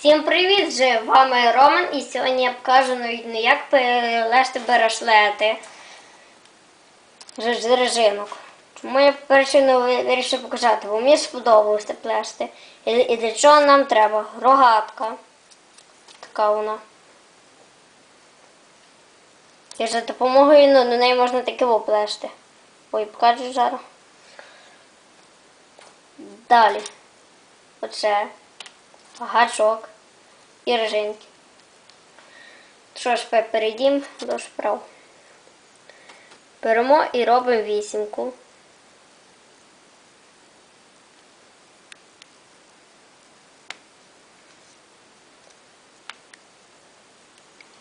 Всім привіт! З вами Роман і сьогодні я покажу ну, як перележти браслети з режимок. Чому я причину вирішив показати? Бо мені сподобалося плести. І, і для чого нам треба? Рогатка. Така вона. І за допомогою ну, до неї можна таке плести. Ой, покажу зараз. Далі. Оце гачок і. Що ж, перейдімо до справ. Беремо і робимо вісімку.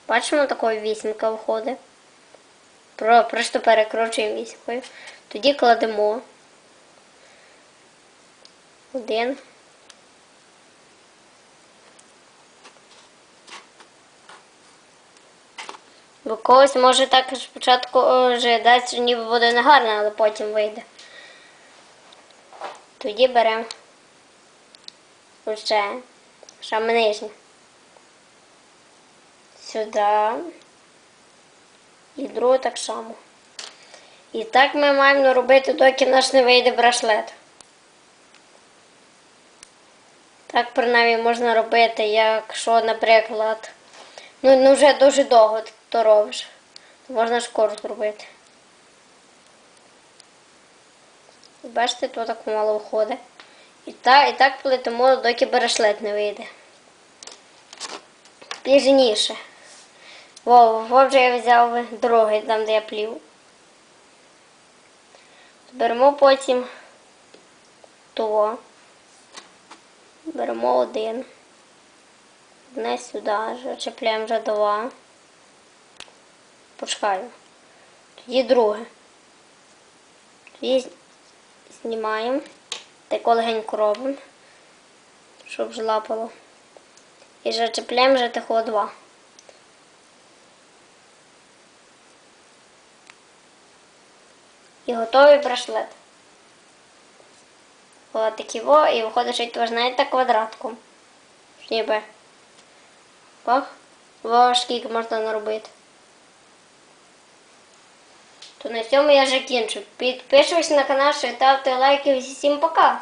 Бачимо, такою вісімка виходить. Про- Просто перекручуємо вісімкою. Тоді кладемо один. Бо когось може так спочатку дасть, ніби буде не гарно, але потім вийде. Тоді беремо оце, саме. Сюди. І другу так само. І так ми маємо робити, доки в нас не вийде браслет. Так, принаймні, можна робити, якщо, наприклад, ну, ну вже дуже довго то робиш. Можна скоро зробити. Бачите, то так мало виходить. І так, і так плетемо, доки браслет не вийде. Пізніше. Во, во вже я взяв другий, там де я плів. Беремо потім того. Беремо один. Одне сюди, чіпляємо вже два. Почекаю. Тоді друге. Тоді знімаємо. Так легенько робимо, щоб ж лапало. І вже чіпляємо вже такого два. І готовий браслет. Ось такі во, і виходить, що ви знаєте квадратком. Ніби. Бах. Во, скільки можна наробити. То на цьому я закінчу. Підписуйся на канал, ставте лайки. Всім пока!